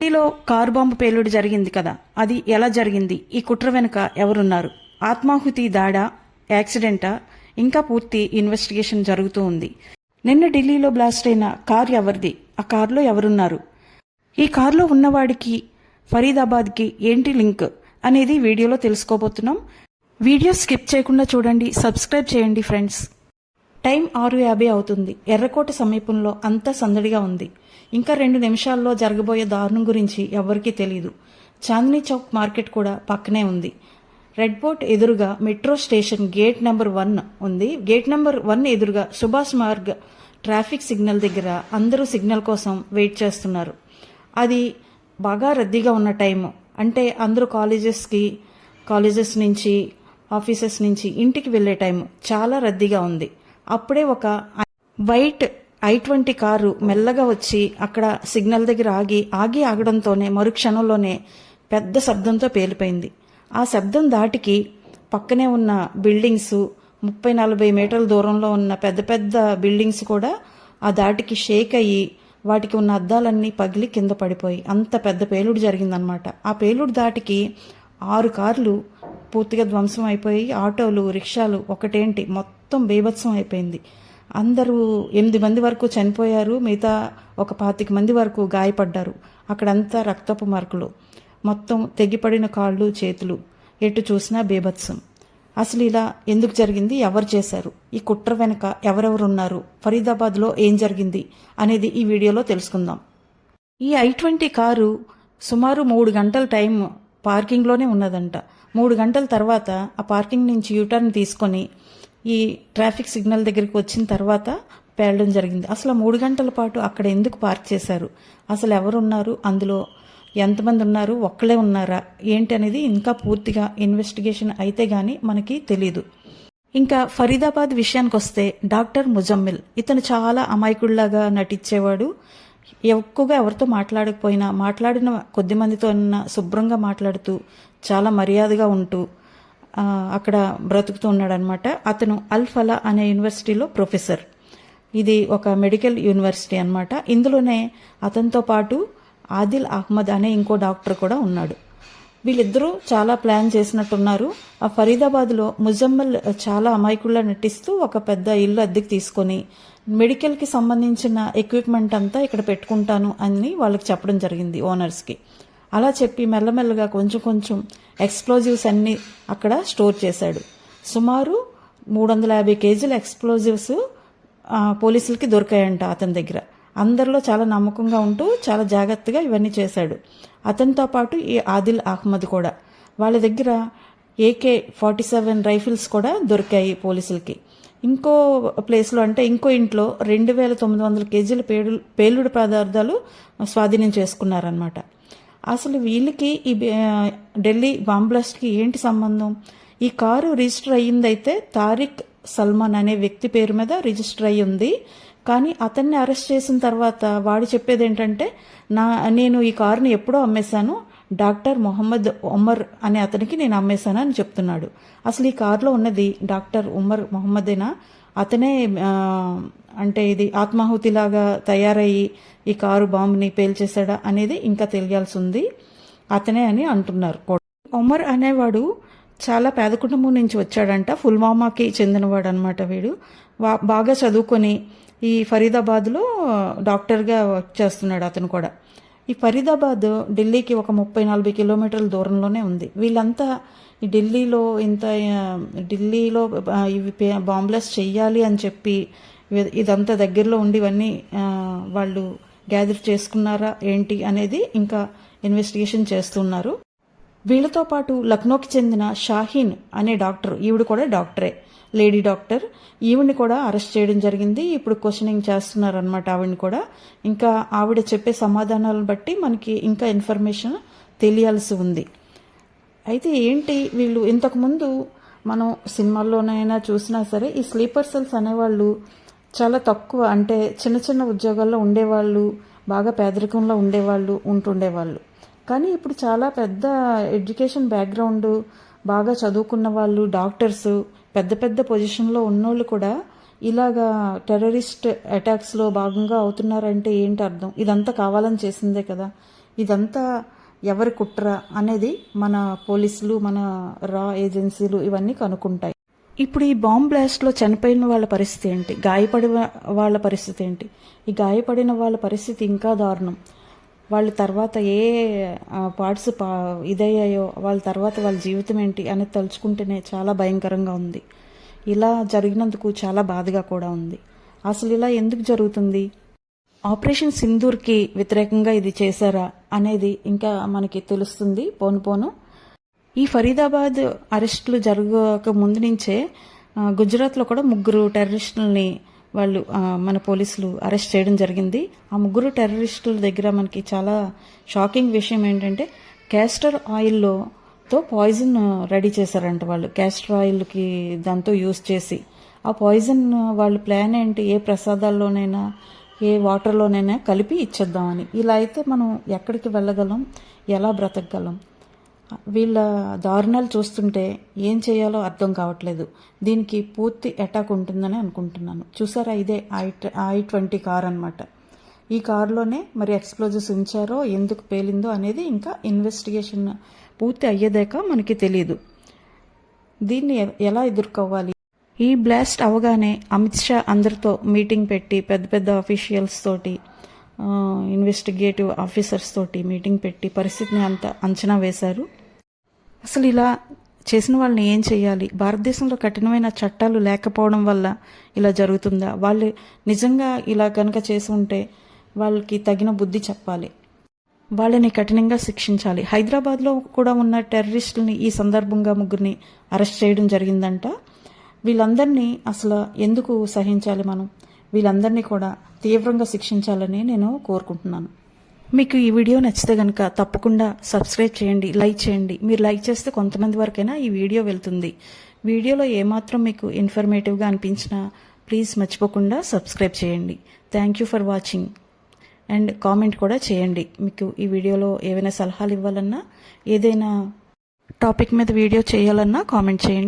ఢిల్లీలో car bomb పేలుడు జరిగింది కదా. అది ఎలా జరిగింది? ఈ కుట్ర వెనుక ఎవరున్నారు? ఆత్మాహుతి దాడా? యాక్సిడెంటా? ఇంకా పూర్తి ఇన్వెస్టిగేషన్ జరుగుతూ ఉంది. నిన్న ఢిల్లీలో బ్లాస్ట్ అయిన కార్ ఎవరిది? ఆ కారులో ఎవరున్నారు? ఈ కారులో ఉన్నవాడికి ఫరీదాబాద్కి ఏంటి లింక్ అనేది వీడియోలో తెలుసుకోబోతున్నాం. వీడియో స్కిప్ చేయకుండా చూడండి సబ్స్క్రైబ్ చేయండి ఫ్రెండ్స్. టైం ఆరు యాభై అవుతుంది. ఎర్రకోట సమీపంలో అంతా సందడిగా ఉంది. ఇంకా రెండు నిమిషాల్లో జరగబోయే దారుణం గురించి ఎవరికీ తెలియదు చాందినీ చౌక్ మార్కెట్ కూడా పక్కనే ఉంది. రెడ్ బోర్ట్ ఎదురుగా metro station gate number one ఉంది. గేట్ నెంబర్ వన్ ఎదురుగా సుభాష్ మార్గ్ ట్రాఫిక్ సిగ్నల్ దగ్గర అందరూ సిగ్నల్ కోసం వెయిట్ చేస్తున్నారు. అది బాగా రద్దీగా ఉన్న టైము. అంటే అందరూ కాలేజెస్కి కాలేజెస్ నుంచి ఆఫీసెస్ నుంచి ఇంటికి వెళ్ళే టైం చాలా రద్దీగా ఉంది. అప్పుడే ఒక వైట్ ఐ ట్వంటీ కారు మెల్లగా వచ్చి అక్కడ సిగ్నల్ దగ్గర ఆగి ఆగి ఆగడంతోనే మరుక్షణంలోనే పెద్ద శబ్దంతో పేలిపోయింది. ఆ శబ్దం దాటికి పక్కనే ఉన్న బిల్డింగ్స్ ముప్పై నలభై మీటర్ల దూరంలో ఉన్న పెద్ద పెద్ద బిల్డింగ్స్ కూడా ఆ దాటికి షేక్ అయ్యి వాటికి ఉన్న అద్దాలన్నీ పగిలి కింద పడిపోయి అంత పెద్ద పేలుడు జరిగిందనమాట. ఆ పేలుడు దాటికి ఆరు కార్లు పూర్తిగా ధ్వంసం అయిపోయి ఆటోలు రిక్షాలు ఒకటేంటి? మొత్తం బీభత్సం అయిపోయింది. అందరూ ఎనిమిది మంది వరకు చనిపోయారు మిగతా ఒక పాతిక మంది వరకు గాయపడ్డారు. అక్కడంతా రక్తపు మార్కులు. మొత్తం తెగిపడిన కాళ్ళు చేతులు. ఎటు చూసినా బీభత్సం. అసలు ఇలా ఎందుకు జరిగింది? ఎవరు చేశారు? ఈ కుట్ర వెనుక ఎవరెవరు ఉన్నారు ఫరీదాబాద్లో ఏం జరిగింది? అనేది ఈ వీడియోలో తెలుసుకుందాం. ఈ ఐ ట్వంటీ కారు సుమారు మూడు గంటల టైం పార్కింగ్లోనే ఉన్నదంట. మూడు గంటల తర్వాత ఆ పార్కింగ్ నుంచి యూటర్న్ తీసుకొని ఈ ట్రాఫిక్ సిగ్నల్ దగ్గరికి వచ్చిన తర్వాత పేలడం జరిగింది. అసలు మూడు గంటల పాటు అక్కడ ఎందుకు పార్క్ చేశారు? అసలు ఎవరున్నారు? అందులో ఎంతమంది ఉన్నారు? ఒక్కలే ఉన్నారా? ఏంటి అనేది ఇంకా పూర్తిగా ఇన్వెస్టిగేషన్ అయితే గానీ మనకి తెలీదు. ఇంకా ఫరీదాబాద్ విషయానికి వస్తే డాక్టర్ ముజమ్మిల్ ఇతను చాలా అమాయకుడిలాగా నటించేవాడు. ఎక్కువగా ఎవరితో మాట్లాడకపోయినా మాట్లాడిన కొద్ది మందితో శుభ్రంగా మాట్లాడుతూ చాలా మర్యాదగా ఉంటూ అక్కడ బ్రతుకుతూ ఉన్నాడనమాట అతను అల్ ఫలా అనే యూనివర్సిటీలో ప్రొఫెసర్. ఇది ఒక మెడికల్ యూనివర్సిటీ అనమాట ఇందులోనే అతనితో పాటు ఆదిల్ అహ్మద్ అనే ఇంకో డాక్టర్ కూడా ఉన్నాడు. వీళ్ళిద్దరూ చాలా ప్లాన్ చేసినట్టున్నారు. ఆ ఫరీదాబాద్లో ముజమ్మల్ చాలా అమాయకుల్లా నటిస్తూ ఒక పెద్ద ఇల్లు అద్దెకి తీసుకొని మెడికల్కి సంబంధించిన ఎక్విప్మెంట్ అంతా ఇక్కడ పెట్టుకుంటాను అని వాళ్ళకి చెప్పడం జరిగింది ఓనర్స్కి అలా చెప్పి మెల్లమెల్లగా కొంచెం కొంచెం ఎక్స్ప్లోజివ్స్ అన్ని అక్కడ స్టోర్ చేశాడు. సుమారు మూడు వందల యాభై కేజీల ఎక్స్ప్లోజివ్స్ పోలీసులకి దొరికాయంట అతని దగ్గర. అందరిలో చాలా నమ్మకంగా ఉంటూ చాలా జాగ్రత్తగా ఇవన్నీ చేశాడు. అతనితో పాటు ఈ ఆదిల్ అహ్మద్ కూడా. వాళ్ళ దగ్గర ఏకే ఫార్టీ సెవెన్ రైఫిల్స్ కూడా దొరికాయి పోలీసులకి. ఇంకో ప్లేస్లో అంటే ఇంకో ఇంట్లో రెండు వేల తొమ్మిది వందల కేజీల పేలు పేలుడు పదార్థాలు స్వాధీనం చేసుకున్నారనమాట అసలు వీళ్ళకి ఈ బే- ఢిల్లీ బాంబ్లాస్ట్కి ఏంటి సంబంధం? ఈ కారు రిజిస్టర్ అయ్యిందైతే తారిక్ సల్మాన్ అనే వ్యక్తి పేరు మీద రిజిస్టర్ అయ్యి ఉంది. కానీ అతన్ని అరెస్ట్ చేసిన తర్వాత వాడు చెప్పేది ఏంటంటే నా నేను ఈ కారుని ఎప్పుడో అమ్మేశాను. డాక్టర్ మొహమ్మద్ ఉమర్ అనే అతనికి నేను అమ్మేశాను అని చెప్తున్నాడు. అసలు ఈ కారులో ఉన్నది డాక్టర్ ఉమర్ మొహమ్మదేనా? అతనే అంటే ఇది ఆత్మాహుతిలాగా తయారయ్యి ఈ కారు బాంబుని పేల్చేశాడా అనేది ఇంకా తెలియాల్సి ఉంది అతనే అని అంటున్నారు. ఉమర్ అనేవాడు చాలా పేద కుటుంబం నుంచి వచ్చాడంట. ఫుల్వామాకి చెందినవాడు అనమాట వీడు. వా- బాగా చదువుకొని ఈ ఫరీదాబాద్లో డాక్టర్గా వర్క్ చేస్తున్నాడు అతను కూడా. ఈ ఫరీదాబాద్ ఢిల్లీకి ఒక ముప్పై నలభై కిలోమీటర్ల దూరంలోనే ఉంది. వీళ్ళంతా ఈ ఢిల్లీలో ఇంత ఢిల్లీలో ఇవి బాంబ్లెస్ చెయ్యాలి అని చెప్పి ఇదంతా దగ్గరలో ఉండి ఇవన్నీ వాళ్ళు గ్యాదర్ చేసుకున్నారా ఏంటి అనేది ఇంకా ఇన్వెస్టిగేషన్ చేస్తున్నారు. వీళ్ళతో పాటు లక్నోకి చెందిన షాహీన్ అనే డాక్టర్ ఈవిడ కూడా డాక్టరే. లేడీ డాక్టర్ ఈవిడ్ని కూడా అరెస్ట్ చేయడం జరిగింది. ఇప్పుడు క్వశ్చనింగ్ చేస్తున్నారనమాట ఆవిడని కూడా. ఇంకా ఆవిడ చెప్పే సమాధానాలను బట్టి మనకి ఇంకా ఇన్ఫర్మేషన్ తెలియాల్సి ఉంది. అయితే ఏంటి వీళ్ళు ఇంతకుముందు మనం సినిమాల్లోనైనా చూసినా సరే ఈ స్లీపర్ సెల్స్ అనేవాళ్ళు చాలా తక్కువ అంటే చిన్న చిన్న ఉద్యోగాల్లో ఉండేవాళ్ళు బాగా పేదరికంలో ఉండేవాళ్ళు ఉంటుండేవాళ్ళు. కానీ ఇప్పుడు చాలా పెద్ద ఎడ్యుకేషన్ బ్యాక్గ్రౌండ్ బాగా చదువుకున్న వాళ్ళు డాక్టర్స్ పెద్ద పెద్ద పొజిషన్లో ఉన్నోళ్ళు కూడా ఇలాగా టెర్రరిస్ట్ అటాక్స్లో భాగంగా అవుతున్నారంటే ఏంటి అర్థం? ఇదంతా కావాలని చేసిందే కదా. ఇదంతా ఎవరి కుట్ర అనేది మన పోలీసులు మన రా ఏజెన్సీలు ఇవన్నీ కనుక్కుంటాయి. ఇప్పుడు ఈ బాంబ్ బ్లాస్ట్లో చనిపోయిన వాళ్ళ పరిస్థితి ఏంటి? గాయపడిన వాళ్ళ పరిస్థితి ఏంటి? ఈ గాయపడిన వాళ్ళ పరిస్థితి ఇంకా దారుణం. వాళ్ళ తర్వాత ఏ పార్ట్స్ పా ఇదయ్యాయో వాళ్ళ తర్వాత వాళ్ళ జీవితం ఏంటి అనేది తలుచుకుంటేనే చాలా భయంకరంగా ఉంది. ఇలా జరిగినందుకు చాలా బాధగా కూడా ఉంది. అసలు ఇలా ఎందుకు జరుగుతుంది? ఆపరేషన్ సింధూర్కి వ్యతిరేకంగా ఇది చేశారా అనేది ఇంకా మనకి తెలుస్తుంది. పోను పోను. ఈ ఫరీదాబాద్ అరెస్టులు జరగక ముందు నుంచే గుజరాత్లో కూడా ముగ్గురు టెర్రరిస్టులని వాళ్ళు మన పోలీసులు అరెస్ట్ చేయడం జరిగింది. ఆ ముగ్గురు టెర్రరిస్టుల దగ్గర మనకి చాలా షాకింగ్ విషయం ఏంటంటే క్యాస్టర్ ఆయిల్లో తో పాయిజన్ రెడీ చేశారంట వాళ్ళు. క్యాస్టర్ ఆయిల్కి దాంతో యూస్ చేసి. ఆ పాయిజన్ వాళ్ళ ప్లాన్ ఏంటి? ఏ ప్రసాదాల్లోనైనా ఏ వాటర్లోనైనా కలిపి ఇచ్చేద్దామని. ఇలా అయితే మనం ఎక్కడికి వెళ్ళగలం? ఎలా బ్రతకగలం? వీళ్ళ దారుణాలు చూస్తుంటే ఏం చేయాలో అర్థం కావట్లేదు. దీనికి పూర్తి అటాక్ ఉంటుందని అనుకుంటున్నాను. చూసారా ఇదే ఐ ఐ ట్వంటీ కార్ అనమాట ఈ కారులోనే మరి ఎక్స్ప్లోజివ్స్ ఉంచారో ఎందుకు పేలిందో అనేది ఇంకా ఇన్వెస్టిగేషన్ పూర్తి అయ్యేదాకా మనకి తెలియదు దీన్ని ఎలా ఎదుర్కోవాలి? ఈ బ్లాస్ట్ అవగానే అమిత్ షా అందరితో మీటింగ్ పెట్టి పెద్ద పెద్ద అఫీషియల్స్ తోటి ఇన్వెస్టిగేటివ్ ఆఫీసర్స్ తోటి మీటింగ్ పెట్టి పరిస్థితిని అంత అంచనా వేశారు. అసలు ఇలా చేసిన వాళ్ళని ఏం చేయాలి? భారతదేశంలో కఠినమైన చట్టాలు లేకపోవడం వల్ల ఇలా జరుగుతుందా? వాళ్ళు నిజంగా ఇలా కనుక చేసి ఉంటే వాళ్ళకి తగిన బుద్ధి చెప్పాలి. వాళ్ళని కఠినంగా శిక్షించాలి. హైదరాబాద్లో కూడా ఉన్న టెర్రరిస్టులని ఈ సందర్భంగా ముగ్గురిని అరెస్ట్ చేయడం జరిగిందంట. వీళ్ళందరినీ అసలు ఎందుకు సహించాలి మనం? వీళ్ళందరినీ కూడా తీవ్రంగా శిక్షించాలని నేను కోరుకుంటున్నాను. మీకు ఈ వీడియో నచ్చితే కనుక తప్పకుండా సబ్స్క్రైబ్ చేయండి లైక్ చేయండి. మీరు లైక్ చేస్తే కొంతమంది వరకైనా ఈ వీడియో వెళ్తుంది. వీడియోలో ఏమాత్రం మీకు ఇన్ఫర్మేటివ్గా అనిపించినా ప్లీజ్ మర్చిపోకుండా సబ్స్క్రైబ్ చేయండి. Thank you for watching and comment కూడా చేయండి. మీకు ఈ వీడియోలో ఏవైనా సలహాలు ఇవ్వాలన్నా ఏదైనా టాపిక్ మీద వీడియో చేయాలన్నా కామెంట్ చేయండి.